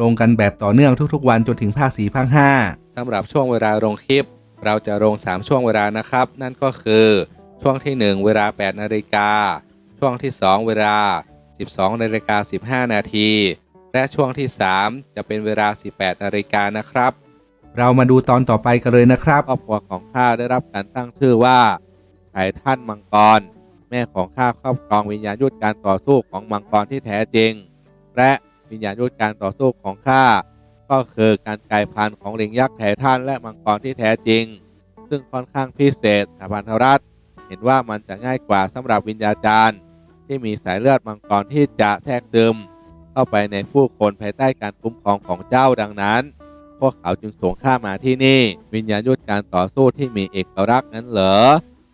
ลงกันแบบต่อเนื่องทุกๆ วันจนถึงภาค4ภาค5สำหรับช่วงเวลาลงคลิป เราจะลง 3 ช่วงเวลานะครับ นั่นก็คือช่วงที่ 1 เวลา 8 นาฬิกา ช่วงที่ 2 เวลา 12 นาฬิกา 15 นาที และช่วงที่ 3 จะเป็นเวลา 18 นาฬิกานะครับ เรามาดูตอนต่อไปกันเลยนะครับครอบครัวของข้าได้รับการตั้งชื่อว่าไททันมังกร แม่ของข้าครอบครองวิญญาณยุทธการต่อสู้ของมังกรที่แท้จริง และ วิญญาณยุทธการต่อสู้ของข้าก็คือการกลายพันธุ์ของลิงยักษ์ไททันและมังกรที่แท้จริง ซึ่งค่อนข้างพิเศษสถาพันธรัฐเห็นว่ามันจะง่ายกว่าสำหรับวิญญาจารย์ ที่มีสายเลือดมังกรที่จะแทรกซึม เข้าไปในผู้คนภายใต้การคุ้มครองของเจ้าดังนั้น พวกเขาจึงส่งข้ามาที่นี่ วิญญาณยุทธการต่อสู้ที่มีเอกลักษณ์นั้นเหรอ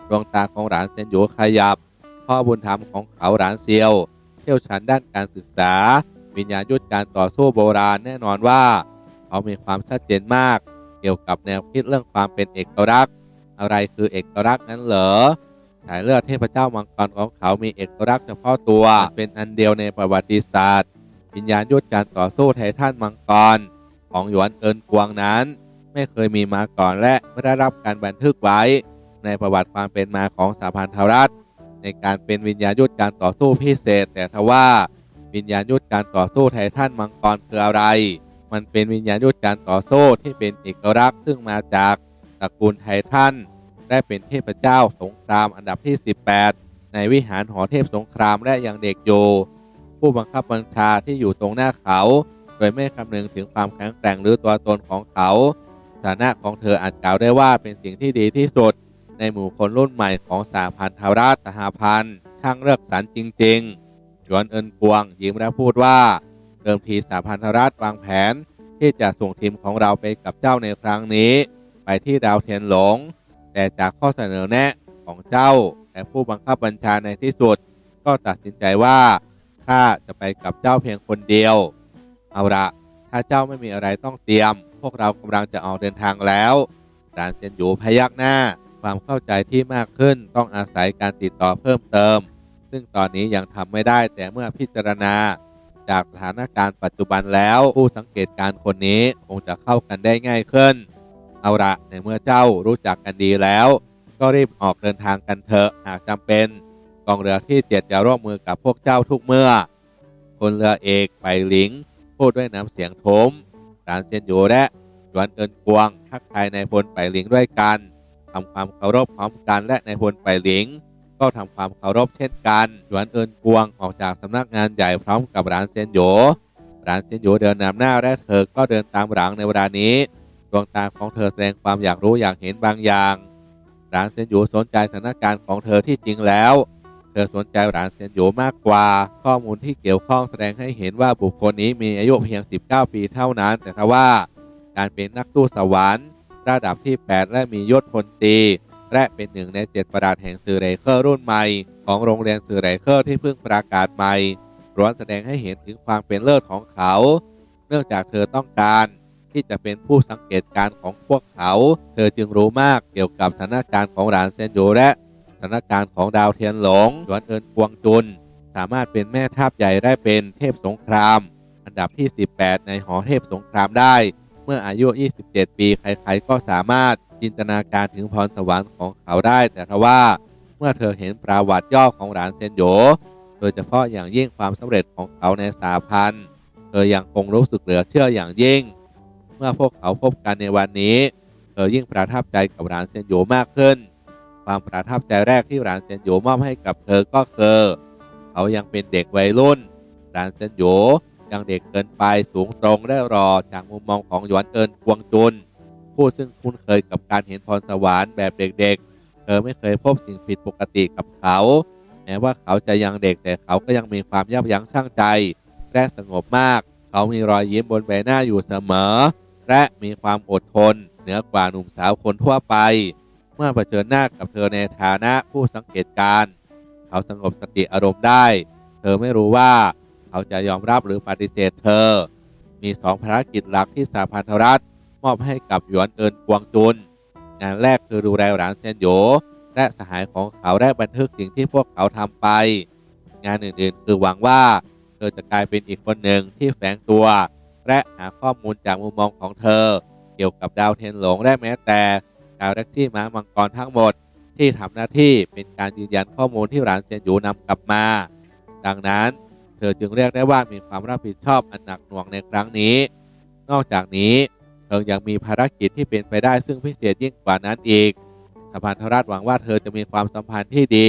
ดวงตาของหลานเซนโยขยับ พ่อบุญธรรมของเขาหลานเซียวเชี่ยวชาญด้านการศึกษา วิญญาณยุทธการต่อสู้โบราณแน่นอนว่า เขามีความชัดเจนมาก เกี่ยวกับแนวคิดเรื่องความเป็นเอกลักษณ์ อะไรคือเอกลักษณ์นั้นเหรอสายเลือดเทพเจ้ามังกรของเขามีเอกลักษณ์เฉพาะตัว เป็นอันเดียวในประวัติศาสตร์ วิญญาณยุทธการต่อสู้ไททันมังกร ของหยวนเอินกวงนั้น ไม่เคยมีมาก่อนและไม่ได้รับการบันทึกไว้ ในประวัติความเป็นมาของสหพันธรัฐ ในการเป็นวิญญาณยุทธการต่อสู้พิเศษ แต่ทว่า วิญญาณยุทธการต่อสู้ไททันมังกรคืออะไร มันเป็นวิญญาณยุทธการต่อสู้ที่เป็นเอกลักษณ์ซึ่งมาจากตระกูลไททันได้เป็นเทพเจ้าสงครามอันดับที่ 18 ในวิหารหอเทพสงครามและยังเด็กอยู่ผู้บังคับบัญชาที่อยู่ตรงหน้าเขา โดยไม่คำนึงถึงความแข็งแกร่งหรือตัวตนของเขาฐานะของเธออาจกล่าวได้ว่าเป็นสิ่งที่ดีที่สุด ในหมู่คนรุ่นใหม่ของสาพันธรัฐสหพันธ์ช่างเลือกสรรจริง ๆ จวนเอินกวงยิ้มและพูดว่าเดิมทีสาพันธรัฐวางแผนที่จะส่งทีมของเราไปกับเจ้าในครั้งนี้ ไปที่ดาวเทียนหลง แต่จากข้อเสนอแนะของเจ้าและผู้บังคับบัญชาในที่สุด ก็ตัดสินใจว่าข้าจะไปกับเจ้าเพียงคนเดียว เอาละถ้าเจ้าไม่มีอะไรต้องเตรียม พวกเรากำลังจะออกเดินทางแล้วดานเซนอยู่พยักหน้า ความเข้าใจที่มากขึ้นต้องอาศัยการติดต่อเพิ่มเติม ซึ่งตอนนี้ยังทำไม่ได้แต่เมื่อพิจารณาจากสถานการณ์ปัจจุบันแล้วผู้สังเกตการณ์คนนี้คงจะเข้ากันได้ง่ายขึ้น เอาละในเมื่อเจ้ารู้จักกันดีแล้ว ก็รีบออกเดินทางกันเถอะหากจำเป็นกองเรือที่เจ็ดจะร่วมมือกับพวกเจ้าทุกเมื่อ คนเรือเอกไปหลิง พูดด้วยน้ำเสียงโถมสารเซียนอยู่และหยวนเอินกวงทักทายในพลไปหลิงด้วยกันทำความเคารพพร้อมกันและในพลไปหลิง ก็ทำความเคารพเช่นกันหยวนเอินกวงออกจากสำนักงานใหญ่พร้อมกับร้านเซียนโยร้านเซียนโยเดินนำหน้าและเธอก็เดินตามหลังในเวลานี้ดวงตาของเธอแสดงความอยากรู้อยากเห็นบางอย่างร้านเซียนโยสนใจสถานการณ์ของเธอที่จริงแล้วเธอสนใจหลานเซียนโยมากกว่า ข้อมูลที่เกี่ยวข้องแสดงให้เห็นว่าบุคคลนี้มีอายุเพียง 19 ปีเท่านั้น แต่ทว่าการเป็นนักสู้สวรรค์ ระดับที่ 8 และมียศพลตรี และเป็นหนึ่งใน7ประดาษแห่งสื่อไรเคอร์รุ่นใหม่ของโรงเรียนสื่อไรเคอร์ที่เพิ่งประกาศใหม่ล้วนแสดงให้เห็นถึงความเป็นเลิศของเขา เนื่องจากเธอต้องการที่จะเป็นผู้สังเกตการณ์ของพวกเขา เธอจึงรู้มากเกี่ยวกับสถานการณ์ของหลานเซนโยและสถานการณ์ของดาวเทียนหลงหยวนเอินกวงจุน สามารถเป็นแม่ทัพใหญ่ได้เป็นเทพสงคราม อันดับที่ 18 ในหอเทพสงครามได้ เมื่ออายุ 27 ปี ใครๆ ก็สามารถจินตนาการถึงพรสวรรค์ของเขาได้ แต่ทว่าเมื่อเธอเห็นประวัติย่อของหลานเซนโยโดยเฉพาะอย่างยิ่งความสำเร็จของเขาในสาพันธ์เธอยังคงรู้สึกเหลือเชื่ออย่างยิ่ง เมื่อพวกเขาพบกันในวันนี้ เธอยิ่งประทับใจกับหลานเซนโยมากขึ้น ความประทับใจแรกที่หลานเซนโยมอบให้กับเธอก็คือ เขายังเป็นเด็กวัยรุ่นหลานเซนโย ยังเด็กเกินไปสูงตรงและรอจากมุมมองของหยวนเอินกวงจุนผู้ซึ่งคุ้นเคยกับการเห็นพรสวรรค์แบบเด็กๆ เธอไม่เคยพบสิ่งผิดปกติกับเขา แม้ว่าเขาจะยังเด็กแต่เขาก็ยังมีความยับยั้งชั่งใจ และสงบมาก เขาเขามีรอยยิ้มบนใบหน้าอยู่เสมอ และมีความอดทน เหนือกว่าหนุ่มสาวคนทั่วไป เมื่อเผชิญหน้ากับเธอในฐานะผู้สังเกตการณ์เขาสงบสติอารมณ์ได้ เธอไม่รู้ว่า เขาจะยอมรับหรือปฏิเสธเธอ มีสองภารกิจหลักที่สาพันธรัฐ มอบให้กับหยวนเอินกวางจุน งานแรกคือดูแลหลานเซนโยและสหายของเขาได้บันทึกสิ่งที่พวกเขาทำไป งานอื่นๆ คือหวังว่า เธอจะกลายเป็นอีกคนหนึ่งที่แฝงตัว และหาข้อมูลจากมุมมองของเธอ เกี่ยวกับดาวเทนหลงและแม้แต่กาแล็กซี่ม้ามังกรทั้งหมด ที่ทำหน้าที่เป็นการยืนยันข้อมูลที่หลานเซนหยูนำกลับมา ดังนั้น เธอจึงเรียกได้ว่ามีความรับผิดชอบอันหนักหน่วงในครั้งนี้ นอกจากนี้เธอยังมีภารกิจที่เป็นไปได้ซึ่งพิเศษยิ่งกว่านั้นอีกสพันธรัฐหวังว่าเธอจะมีความสัมพันธ์ที่ดี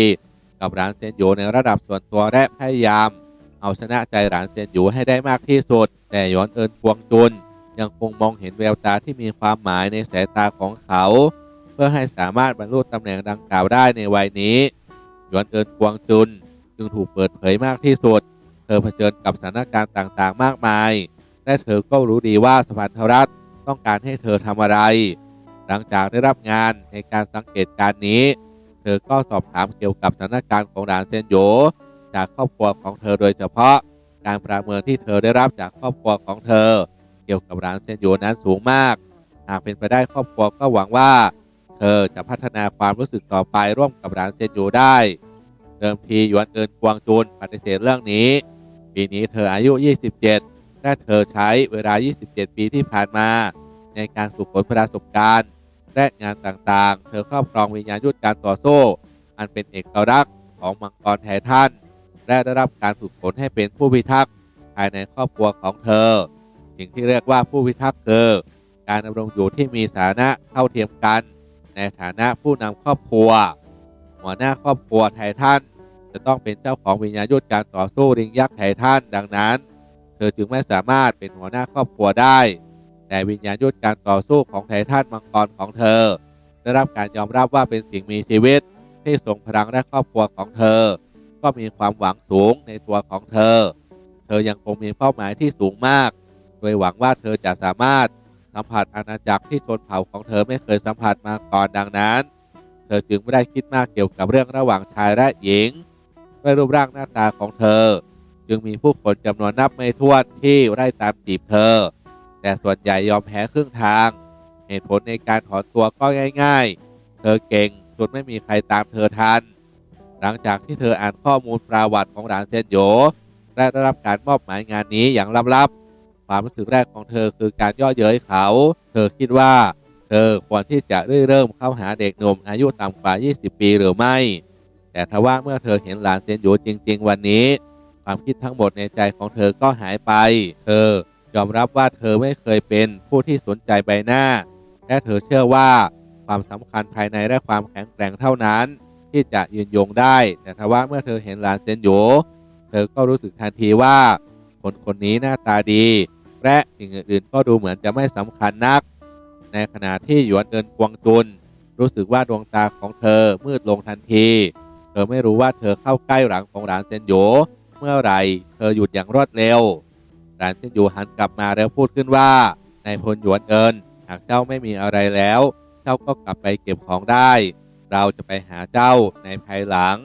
กับหลานเซนหยูในระดับส่วนตัวและพยายาม เอาชนะใจหลานเซนหยูให้ได้มากที่สุด แต่หยวนเอินกวงจุน ยังคงมองเห็นแววตาที่มีความหมายในสายตาของเขา เพื่อให้สามารถบรรลุตำแหน่งดังกล่าวได้ในวัยนี้หยวนเอินกวงจุน จึงถูกเปิดเผยมากที่สุด เธอเผชิญกับสถานการณ์ต่างๆ มากมาย และเธอก็รู้ดีว่าสพันธรัฐต้องการให้เธอทำอะไร หลังจากได้รับงานในการสังเกตการณ์นี้ เธอก็สอบถามเกี่ยวกับสถานการณ์ของหลานเซนโยจากครอบครัวของเธอโดยเฉพาะ การประเมินที่เธอได้รับจากครอบครัวของเธอ เกี่ยวกับหลานเซนโยนั้นสูงมาก หากเป็นไปได้ครอบครัวก็หวังว่า เธอจะพัฒนาความรู้สึกต่อไปร่วมกับหลานเซนโยได้ เดิมทีหยวนเอินกวางจุนปฏิเสธเรื่องนี้ ปีนี้เธออายุ 27และเธอใช้เวลา 27 ปีที่ผ่านมา ในการฝึกฝนประสบการณ์และงานต่างๆ เธอครอบครองวิญญาณยุทธการต่อสู้ อันเป็นเอกลักษณ์ของมังกรไททันและได้รับการฝึกฝนให้เป็นผู้พิทักษ์ภายในครอบครัวของเธอ สิ่งที่เรียกว่าผู้พิทักษ์คือการดำรงอยู่ที่มีฐานะเท่าเทียมกัน ในฐานะผู้นำครอบครัว หัวหน้าครอบครัวไททัน จะต้องเป็นเจ้าของวิญญาณยุทธการต่อสู้ริงยักษ์ไททันดังนั้น เธอจึงไม่สามารถเป็นหัวหน้าครอบครัวได้ แต่วิญญาณยุทธการต่อสู้ของไททันมังกรของเธอ ได้รับการยอมรับว่าเป็นสิ่งมีชีวิต ที่ทรงพลังและครอบครัวของเธอ ก็มีความหวังสูงในตัวของเธอ เธอยังคงมีเป้าหมายที่สูงมาก โดยหวังว่าเธอจะสามารถสัมผัสอาณาจักรที่ชนเผ่าของเธอไม่เคยสัมผัสมาก่อนดังนั้น เธอจึงไม่ได้คิดมากเกี่ยวกับเรื่องระหว่างชายและหญิง ด้วยรูปร่างหน้าตาของเธอ จึงมีผู้คนจำนวนนับไม่ถ้วนที่ไล่ตามจีบเธอ แต่ส่วนใหญ่ยอมแพ้ครึ่งทาง เหตุผลในการถอนตัวก็ง่าย ๆ เธอเก่งจนไม่มีใครตามเธอทัน หลังจากที่เธออ่านข้อมูลประวัติของหลานเซนโยได้รับการมอบหมายงานนี้อย่างลับๆ ความรู้สึกแรกของเธอคือการย่อเย้ยเขา เธอคิดว่า เธอควรที่จะเริ่มเข้าหาเด็กหนุ่มอายุต่ำกว่า 20 ปีหรือไม่ แต่ทว่าเมื่อเธอเห็นหลานเซนโยจริง ๆ วันนี้ ความคิดทั้งหมดในใจของเธอก็หายไป เธอยอมรับว่าเธอไม่เคยเป็นผู้ที่สนใจใบหน้า และเธอเชื่อว่าความสำคัญภายในและความแข็งแกร่งเท่านั้น ที่จะยืนยงได้ แต่ทว่าเมื่อเธอเห็นหลานเซนโยเธอก็รู้สึกทันทีว่า คนคนนี้หน้าตาดี และสิ่งอื่นๆก็ดูเหมือนจะไม่สำคัญนัก ในขณะที่หยวนเอินกวงจุน รู้สึกว่าดวงตาของเธอมืดลงทันที ธอไม่รู้ว่าเธอเข้าใกล้หลังของหลานเซนโยเมื่อไรเธอหยุดอย่างรวดเร็ว หลานเซนโยหันกลับมาแล้วพูดขึ้นว่านายพลหยวนเอินหากเจ้าไม่มีอะไรแล้ว เจ้าก็กลับไปเก็บของได้ เราจะไปหาเจ้าในภายหลัง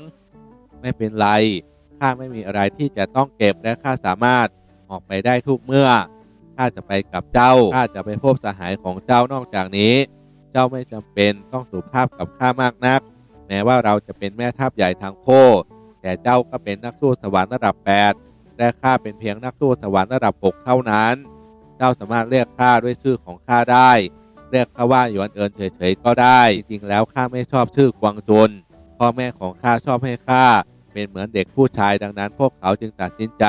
ไม่เป็นไรข้าไม่มีอะไรที่จะต้องเก็บและข้าสามารถออกไปได้ทุกเมื่อข้าจะไปกับเจ้าข้าจะไปพบสหายของเจ้านอกจากนี้ เจ้าไม่จำเป็นต้องสุภาพกับข้ามากนัก ม้ว่าเราจะเป็นแม่ทัพใหญ่ทางโคแต่เจ้าก็เป็นนักสู้สวรรค์ระดับ 8 และข้าเป็นเพียงนักสู้สวรรค์ระดับ 6 เท่านั้น เจ้าสามารถเรียกข้าด้วยชื่อของข้าได้ เรียกข้าว่าหยวนเอินเฉยๆก็ได้ จริงๆแล้วข้าไม่ชอบชื่อกวางจุนพ่อแม่ของข้าชอบให้ข้าเป็นเหมือนเด็กผู้ชายดังนั้น พวกเขาจึงตัดสินใจ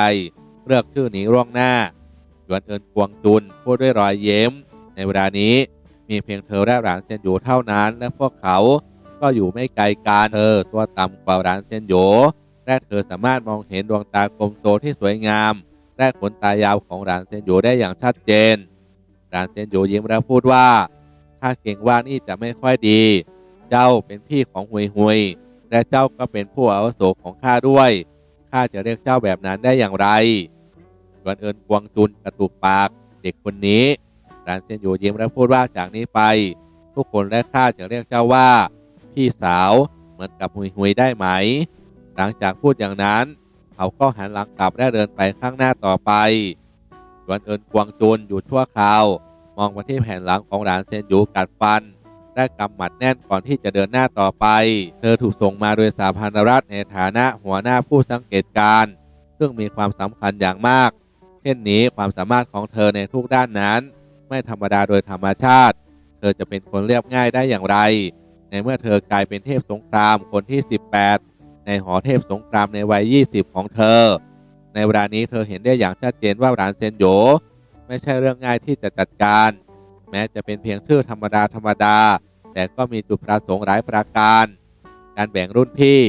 เลือกชื่อนี้ร่วงหน้าหยวนเอินกวางจุนพูดด้วยรอยเย้ม ในเวลานี้มีเพียงเธอและหลานเซนโยเท่านั้น และพวกเขา ก็อยู่ไม่ไกลกันเธอตัวต่ำกว่าหลานเซนโยและเธอสามารถมองเห็นดวงตากลมโตที่สวยงาม และขนตายาวของหลานเซนโยได้อย่างชัดเจนหลานเซนโยยิ้มแล้วพูดว่าข้าเก่งว่านี่จะไม่ค่อยดี เจ้าเป็นพี่ของหุยหุยและเจ้าก็เป็นผู้อาวุโสของข้าด้วยข้าจะเรียกเจ้าแบบนั้นได้อย่างไรหยวนเอินกวงจุนกระตุกปากเด็กคนนี้รานเซียนอยู่ยิ้มและพูดว่าจากนี้ไป ทุกคนและข้าจะเรียกเจ้าว่า พี่สาวเหมือนกับหุยหุยได้ไหม หลังจากพูดอย่างนั้น เขาก็หันหลังกลับและเดินไปข้างหน้าต่อไปหยวนเอินกวางจุนอยู่ชั่วคราว มองมาที่แผ่นหลังของหลานเซนยูกัดฟันและกำหมัดแน่นก่อนที่จะเดินหน้าต่อไป เธอถูกส่งมาโดยสาพันธรัฐในฐานะหัวหน้าผู้สังเกตการซึ่งมีความสำคัญอย่างมาก เช่นนี้ความสามารถของเธอในทุกด้านนั้น ไม่ธรรมดาโดยธรรมชาติ เธอจะเป็นคนเรียบง่ายได้อย่างไร ในเมื่อเธอกลายเป็นเทพสงครามคนที่ 18 ในหอเทพสงครามในวัย 20 ของเธอ ในเวลานี้เธอเห็นได้อย่างชัดเจนว่าหลานเซนโยไม่ใช่เรื่องง่ายที่จะจัดการ แม้จะเป็นเพียงชื่อธรรมดาธรรมดา แต่ก็มีจุดประสงค์หลายประการ การแบ่งรุ่นพี่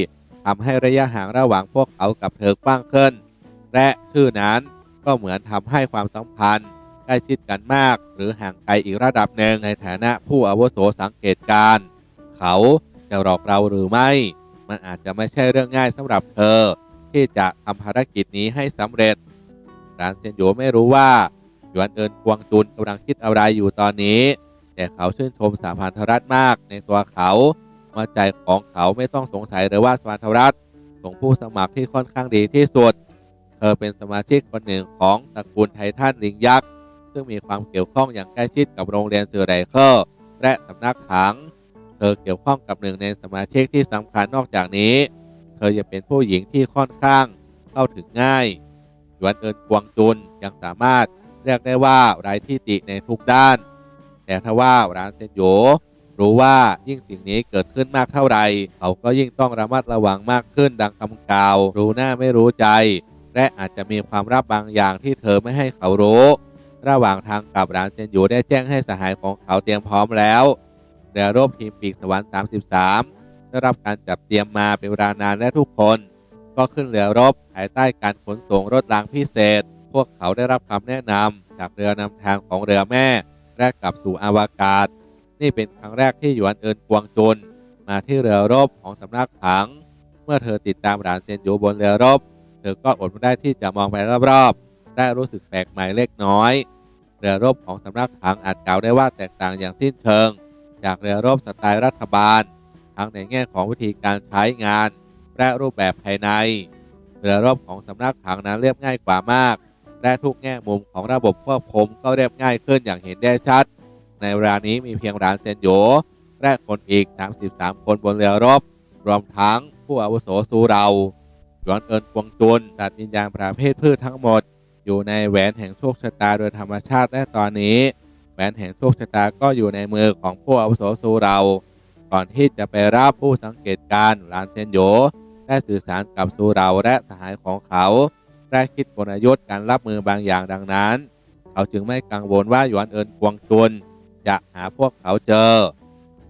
ทำให้ระยะห่างระหว่างพวกเขากับเธอกว้างขึ้น และชื่อนั้นก็เหมือนทำให้ความสัมพันธ์ใกล้ชิดกันมาก หรือห่างไกลอีกระดับหนึ่งในฐานะผู้อาวุโสสังเกตการณ์ เขาจะหลอกเราหรือไม่ มันอาจจะไม่ใช่เรื่องง่ายสำหรับเธอ ที่จะทำภารกิจนี้ให้สำเร็จรานเซียนโยไม่รู้ว่าหยวนเอินกวงจุนกำลังคิดอะไรอยู่ตอนนี้ แต่เขาชื่นชมสาพันธรัฐมากในตัวเขาว่าใจของเขาไม่ต้องสงสัยเลยว่าสาพันธรัฐส่งผู้สมัครที่ค่อนข้างดีที่สุด เธอเป็นสมาชิกคนหนึ่งของตระกูลไททันลิงยักษ์ซึ่งมีความเกี่ยวข้องอย่างใกล้ชิดกับโรงเรียนเสือไรเคิลและสำนักถัง เธอเกี่ยวข้องกับหนึ่งในสมาชิกที่สำคัญนอกจากนี้ เธอยังเป็นผู้หญิงที่ค่อนข้างเข้าถึงง่ายหยวนเอินกวงจุนยังสามารถเรียกได้ว่าไร้ที่ติในทุกด้าน แต่ถ้าว่าร้านเซนโยรู้ว่ายิ่งสิ่งนี้เกิดขึ้นมากเท่าไหร่เขาก็ยิ่งต้องระมัดระวังมากขึ้นดังคำกล่าว รู้หน้าไม่รู้ใจ และอาจจะมีความลับบางอย่างที่เธอไม่ให้เขารู้ ระหว่างทางกลับร้านเซนโยได้แจ้งให้สหายของเขาเตรียมพร้อมแล้ว เรือรบทีมปีกสวรรค์ 33 ได้รับการจับเตรียมมาเป็นเวลานานและทุกคน ก็ขึ้นเรือรบภายใต้การขนส่งรถรางพิเศษ พวกเขาได้รับคำแนะนำจากเรือนำทางของเรือแม่และกลับสู่อวกาศ นี่เป็นครั้งแรกที่หยวนเอินกวงจุนมาที่เรือรบของสำนักถัง เมื่อเธอติดตามหลานเซนอยู่บนเรือรบ เธอก็อดไม่ได้ที่จะมองไปรอบๆ ได้รู้สึกแปลกใหม่เล็กน้อย เรือรบของสำนักถังอาจกล่าวได้ว่าแตกต่างอย่างสิ้นเชิง จากเรือรบสไตล์รัฐบาล ทั้งในแง่ของวิธีการใช้งาน และรูปแบบภายใน เรือรบของสำนักถังนั้นเรียบง่ายกว่ามาก และทุกแง่มุมของระบบควบคุมก็เรียบง่ายขึ้นอย่างเห็นได้ชัด ในเวลานี้มีเพียงรานเซนโยและคนอีก 33 คนบนเรือรบ รวมทั้งผู้อาวุโสสูเราหยวนเอินกวงจุนจัดวิญญาณประเภทพืชทั้งหมด อยู่ในแหวนแห่งโชคชะตาโดยธรรมชาติและตอนนี้ แหวนแห่งโชคชะตาก็อยู่ในมือของผู้อาวุโสสูเรา ก่อนที่จะไปรับผู้สังเกตการณ์ลานเซนโยได้สื่อสารกับสูเราและสหายของเขา ได้คิดกลยุทธ์การรับมือบางอย่างดังนั้น เขาจึงไม่กังวลว่าหยวนเอินกวงจุนจะหาพวกเขาเจอ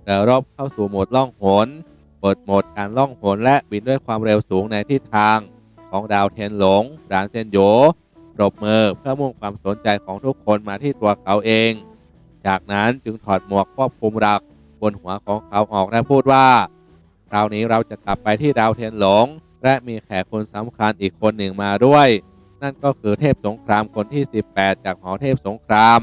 เรือบเข้าสู่โหมดล่องหนเปิดโหมดการล่องหนและบินด้วยความเร็วสูงในทิศทางของดาวเทนหลงรานเซนโยปรบมือเพื่อมุ่งความสนใจของทุกคนมาที่ตัวเขาเอง จากนั้นจึงถอดหมวกควบคุมหลักบนหัวของเขาออกและพูดว่าคราวนี้เราจะกลับไปที่ดาวเทียนหลง และมีแขกคนสำคัญอีกคนหนึ่งมาด้วย นั่นก็คือเทพสงครามคนที่ 18 จากหอเทพสงคราม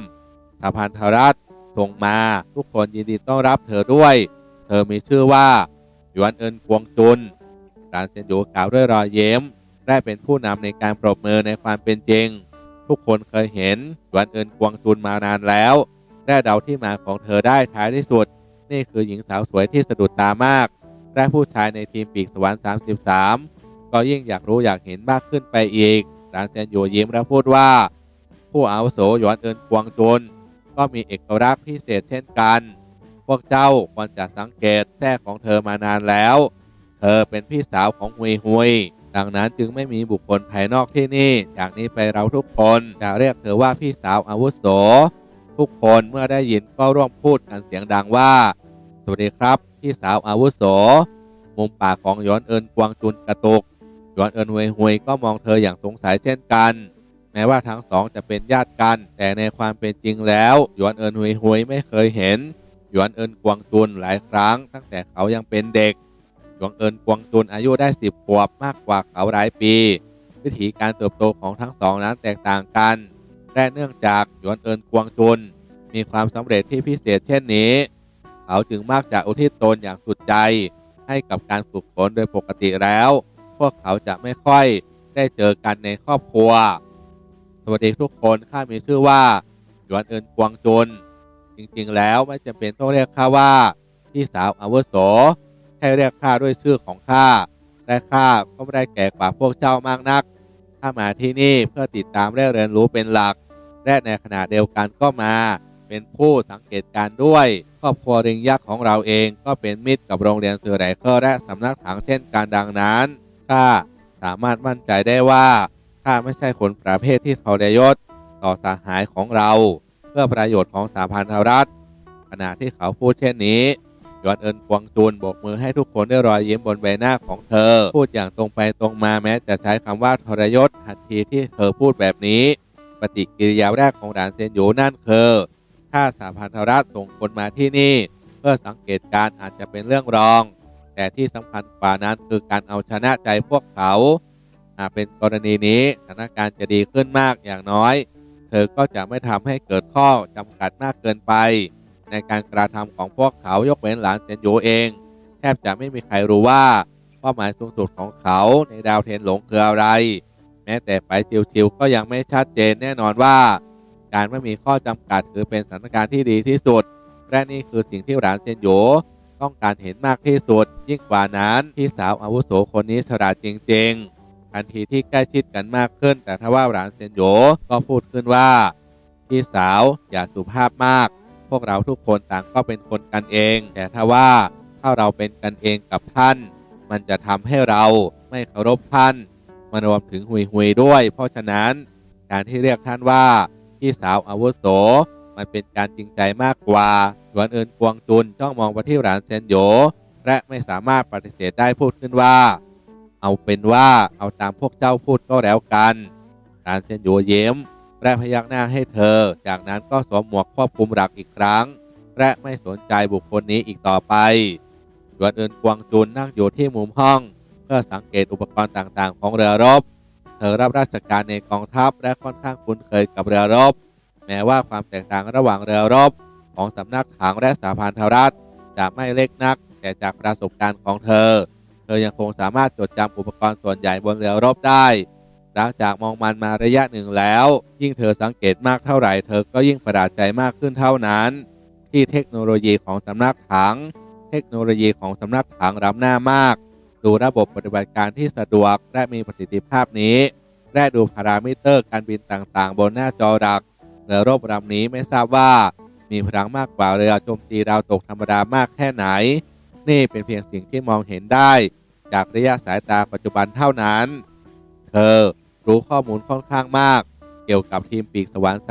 สพันธรัฐส่งมาทุกคนยินดีต้อนรับเธอด้วย เธอมีชื่อว่าหยวนเอินกวงจุนรานเซนดูกล่าวด้วยรอยเย้มได้เป็นผู้นำในการปรบมือในความเป็นจริง ทุกคนเคยเห็นหยวนเอินกวงจุนมานานแล้ว และเดาที่มาของเธอได้ท้ายที่สุด นี่คือหญิงสาวสวยที่สะดุดตามาก และผู้ชายในทีมปีกสวรรค์ 33 ก็ยิ่งอยากรู้อยากเห็นมากขึ้นไปอีกรานเซนโยยิ้มและพูดว่า ผู้อาวุโสหยวนเอินกวงจุนก็มีเอกลักษณ์พิเศษเช่นกัน พวกเจ้าควรจะสังเกตแท้ของเธอมานานแล้ว เธอเป็นพี่สาวของฮุยฮุยดังนั้นจึงไม่มีบุคคลภายนอกที่นี่ จากนี้ไปเราทุกคนจะเรียกเธอว่าพี่สาวอาวุโส ทุกคนเมื่อได้ยินก็ร่วมพูดกันเสียงดังว่า สวัสดีครับ พี่สาวอาวุโส มุมปากของหยวนเอินกวางจุนกระตุกหยวนเอินฮุยฮุยก็มองเธออย่างสงสัยเช่นกัน แม้ว่าทั้งสองจะเป็นญาติกัน แต่ในความเป็นจริงแล้วหยวนเอินฮุยฮุยไม่เคยเห็นหยวนเอินกวางจุนหลายครั้ง ตั้งแต่เขายังเป็นเด็กหยวนเอินกวางจุนอายุได้สิบขวบมากกว่าเขาหลายปี วิธีการเติบโตของทั้งสองนั้นแตกต่างกัน และเนื่องจากหยวนเอินกวงจุนมีความสำเร็จที่พิเศษเช่นนี้ เขาจึงมากจะอุทิศตนอย่างสุดใจให้กับการฝึกฝนโดยปกติแล้ว พวกเขาจะไม่ค่อยได้เจอกันในครอบครัว สวัสดีทุกคนข้ามีชื่อว่าหยวนเอินกวงจุนจริงๆ แล้วไม่จำเป็นต้องเรียกข้าว่าพี่สาวอาวุโสแค่เรียกข้าด้วยชื่อของข้าและข้าก็ไม่ได้แก่กว่าพวกเจ้ามากนัก ข้ามาที่นี่เพื่อติดตามและเรียนรู้เป็นหลัก และในขณะเดียวกันก็มา เป็นผู้สังเกตการด้วยครอบครัวริงยักษ์ของเราเองก็เป็นมิตรกับโรงเรียนสื่อไรเคอร์และสำนักถังเช่นการดังนั้นข้าสามารถมั่นใจได้ว่าข้าไม่ใช่คนประเภทที่ทรยศต่อสหายของเรา เพื่อประโยชน์ของสาพันธรัฐขณะที่เขาพูดเช่นนี้ ยวนเอินกวางจูนโบกมือให้ทุกคนได้รอยยิ้มบนใบหน้าของเธอ พูดอย่างตรงไปตรงมาแม้จะใช้คำว่าทรยศทันทีที่เธอพูดแบบนี้ ปฏิกิริยาแรกของหลานเซนโยนั่นคือถ้าสาพันธรัฐส่งคนมาที่นี่ เพื่อสังเกตการอาจจะเป็นเรื่องรอง แต่ที่สำคัญกว่านั้นคือการเอาชนะใจพวกเขาหากเป็นกรณีนี้สถานการณ์จะดีขึ้นมากอย่างน้อย เธอก็จะไม่ทำให้เกิดข้อจำกัดมากเกินไป ในการกระทำของพวกเขายกเว้นหลานเซนโยเอง แทบจะไม่มีใครรู้ว่าเป้าหมายสูงสุดของเขาในดาวเทนหลงคืออะไร แม้แต่ไปชิวๆก็ยังไม่ชัดเจนแน่นอนว่า การไม่มีข้อจำกัดถือเป็นสถานการณ์ที่ดีที่สุดและนี่คือสิ่งที่หลานเซนโยต้องการเห็นมากที่สุด ยิ่งกว่านั้นพี่สาวอาวุโสคนนี้ฉลาดจริง ๆทันทีที่ใกล้ชิดกันมากขึ้น แต่ถ้าว่าหลานเซนโยก็พูดขึ้นว่า พี่สาวอย่าสุภาพมาก พวกเราทุกคนต่างก็เป็นคนกันเอง แต่ถ้าว่าถ้าเราเป็นกันเองกับท่าน มันจะทำให้เราไม่เคารพท่านมันรวมถึงหุยหุยๆด้วย เพราะฉะนั้นการที่เรียกท่านว่าพี่สาวอาวุโส มันเป็นการจริงใจมากกว่าหวนเอินกวงจุนจ้องมองไปที่หลานเซนโยและไม่สามารถปฏิเสธได้พูดขึ้นว่า เอาเป็นว่าเอาตามพวกเจ้าพูดก็แล้วกันหลานเซนโยเย้ม และพยักหน้าให้เธอ จากนั้นก็สวมหมวกควบคุมหลักอีกครั้ง และไม่สนใจบุคคลนี้อีกต่อไปหยวนเอินกวางจุนนั่งอยู่ที่มุมห้อง เพื่อสังเกตอุปกรณ์ต่างๆ ของเรือรบ เธอรับราชการในกองทัพและค่อนข้างคุ้นเคยกับเรือรบ แม้ว่าความแตกต่างระหว่างเรือรบ ของสำนักถังและสาพันธรัฐจะไม่เล็กนัก แต่จากประสบการณ์ของเธอ เธอยังคงสามารถจดจำอุปกรณ์ส่วนใหญ่บนเรือรบได้ หลังจากมองมันมาระยะหนึ่งแล้ว ยิ่งเธอสังเกตมากเท่าไหร่ เธอก็ยิ่งประหลาดใจมากขึ้นเท่านั้น ที่เทคโนโลยีของสำนักถัง เทคโนโลยีของสำนักถังล้ำหน้ามาก ดูระบบปฏิบัติการที่สะดวกและมีประสิทธิภาพนี้และดูพารามิเตอร์การบินต่างๆ บนหน้าจอหลักเรือรบลำนี้ไม่ทราบว่า มีพลังมากกว่าเรือโจมตีดาวตกธรรมดามากแค่ไหน นี่เป็นเพียงสิ่งที่มองเห็นได้ จากระยะสายตาปัจจุบันเท่านั้น เธอ รู้ข้อมูลค่อนข้างมาก เกี่ยวกับทีมปีกสวรรค์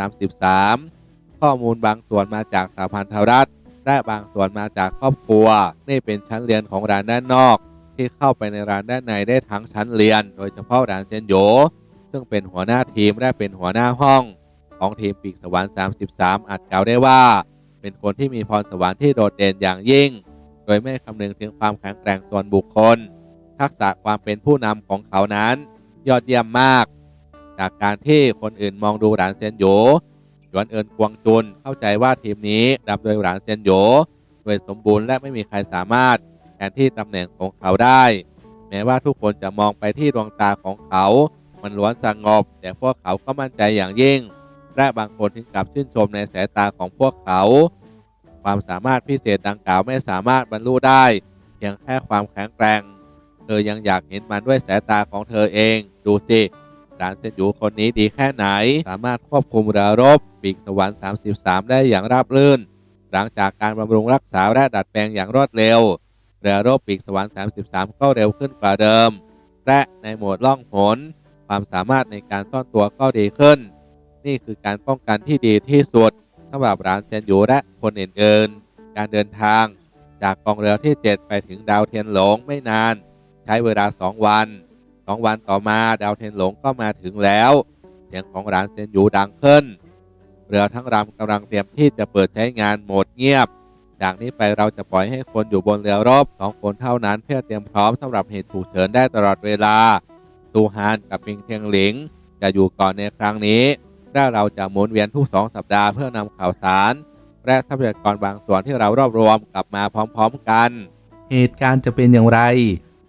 33 ข้อมูลบางส่วนมาจากสาพันธรัฐ และบางส่วนมาจากครอบครัว นี่เป็นชั้นเรียนของร้านด้านนอก ที่เข้าไปในร้านด้านในได้ทั้งชั้นเรียน โดยเฉพาะร้านเซนโยซึ่งเป็นหัวหน้าทีมและเป็นหัวหน้าห้อง ของทีมปีกสวรรค์ 33 อาจกล่าวได้ว่า เป็นคนที่มีพรสวรรค์ที่โดดเด่นอย่างยิ่ง โดยไม่คำนึงถึงความแข็งแกร่งส่วนบุคคล ทักษะความเป็นผู้นำของเขานั้น ยอดเยี่ยมมาก จากการที่คนอื่นมองดูหลานเซนโยหยวนเอินกวงจุนเข้าใจว่าทีมนี้นำโดยหลานเซนโยโดยสมบูรณ์และไม่มีใครสามารถแทนที่ตำแหน่งของเขาได้ แม้ว่าทุกคนจะมองไปที่ดวงตาของเขา มันล้วนสงบ แต่พวกเขาก็มั่นใจอย่างยิ่ง และบางคนถึงกับชื่นชมในสายตาของพวกเขา ความสามารถพิเศษดังกล่าวไม่สามารถบรรลุได้ เพียงแค่ความแข็งแกร่ง ธอยังอยากเห็นมันด้วยสายตาของเธอเอง ดูสิหลานเซนยูคนนี้ดีแค่ไหน สามารถควบคุมเรือรบปีกสวรรค์ 33 ได้อย่างราบรื่น หลังจากการบำรุงรักษาและดัดแปลงอย่างรวดเร็ว เรือรบปีกสวรรค์ 33 ก็เร็วขึ้นกว่าเดิม และในโหมดล่องหน ความสามารถในการซ่อนตัวก็ดีขึ้น นี่คือการป้องกันที่ดีที่สุดสำหรับร้านเซนยูและคนอื่นๆการเดินทาง จากกองเรือที่ 7 ไปถึงดาวเทียนหลงไม่นาน ใช้เวลา 2 วัน 2 วันต่อมาดาวเทนหลงก็มาถึงแล้ว เสียงของร้านเซนยูดังขึ้น เรือทั้งลำกำลังเตรียมที่จะเปิดใช้งานโหมดเงียบ จากนี้ไปเราจะปล่อยให้คนอยู่บนเรือรบสองคนเท่านั้น เพื่อเตรียมพร้อมสำหรับเหตุฉุกเฉินได้ตลอดเวลาซูฮานกับปิงเทียงหลิง จะอยู่ก่อนในครั้งนี้และเราจะหมุนเวียนทุกสองสัปดาห์เพื่อนำข่าวสาร และทรัพยากรบางส่วนที่เรารวบรวมกลับมาพร้อม ๆ กัน เหตุการณ์จะเป็นอย่างไร